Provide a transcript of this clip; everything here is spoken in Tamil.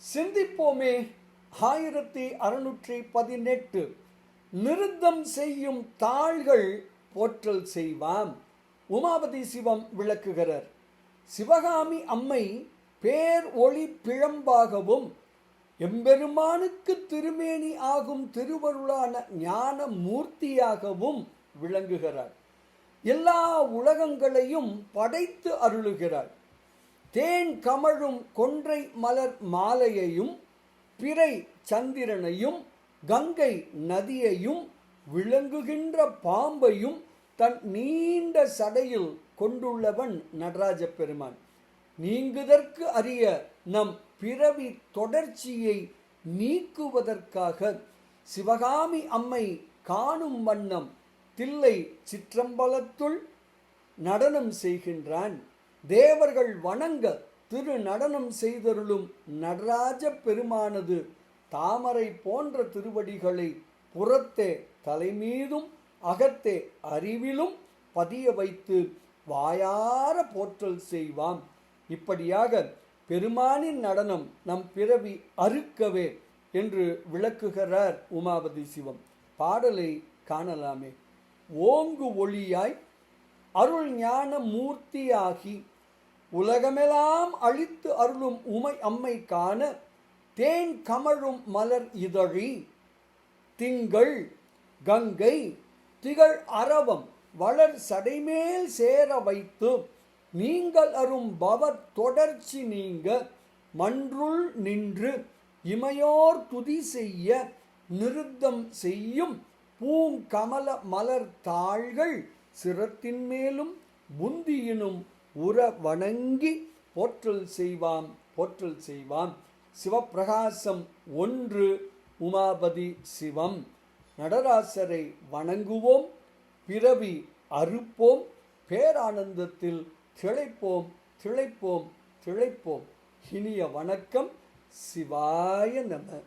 சிந்திப்போமே. ஆயிரத்தி அறுநூற்றி பதினெட்டு. நிருத்தம் செய்யும் தாள்கள் போற்றல் செய்வாம். உமாபதி சிவம் விளக்குகிறார். சிவகாமி அம்மை பேர் ஒளி பிழம்பாகவும் எம்பெருமானுக்கு திருமேனி ஆகும் திருவருளான ஞான மூர்த்தியாகவும் விளங்குகிறார். எல்லா உலகங்களையும் படைத்து அருளுகிறார். தேன் கமழும் கொன்றை மலர் மாலையையும் பிறை சந்திரனையும் கங்கை நதியையும் விளங்குகின்ற பாம்பையும் தன் நீண்ட சடையில் கொண்டுள்ளவன் நடராஜ பெருமான். நீங்குதற்கு அறிய நம் பிறவி தொடர்ச்சியை நீக்குவதற்காக சிவகாமி அம்மை காணும் வண்ணம் தில்லை சிற்றம்பலத்துள் நடனம் செய்கின்றான். தேவர்கள் வணங்க திரு நடனம் செய்தருளும் நடராஜ பெருமானது தாமரை போன்ற திருவடிகளை புறத்தே தலைமீதும் அகத்தே அறிவிலும் பதிய வைத்து வாயார போற்றல் செய்வாம். இப்படியாக பெருமானின் நடனம் நம் பிறவி அறுக்கவே என்று விளக்குகிறார் உமாபதி சிவம். பாடலை காணலாமே. ஓங்கு ஒளியாய் அருள் ஞான மூர்த்தியாகி உலகமெல்லாம் அழித்து அருளும் உமை அம்மை காண தேன் கமழும் மலர் இதழி திங்கள் கங்கை திகழ் அரவம் வளர் சடைமேல் சேர வைத்து நீங்கள் அரும் பவர் தொடர்ச்சி நீங்க மன்றுள் நின்று இமையோர் துதி செய்ய நிருத்தம் செய்யும் பூங்கமல மலர் தாள்கள் சிரத்தின் மேலும் முந்தியினும் உற வணங்கி போற்றல் செய்வாம் போற்றல் செய்வாம். சிவப்பிரகாசம் ஒன்று உமாபதி சிவம். நடராசரை வணங்குவோம் பிறவி அறுப்போம் பேரானந்தத்தில் திளைப்போம் திளைப்போம் திளைப்போம். இனிய வணக்கம் சிவாய நம.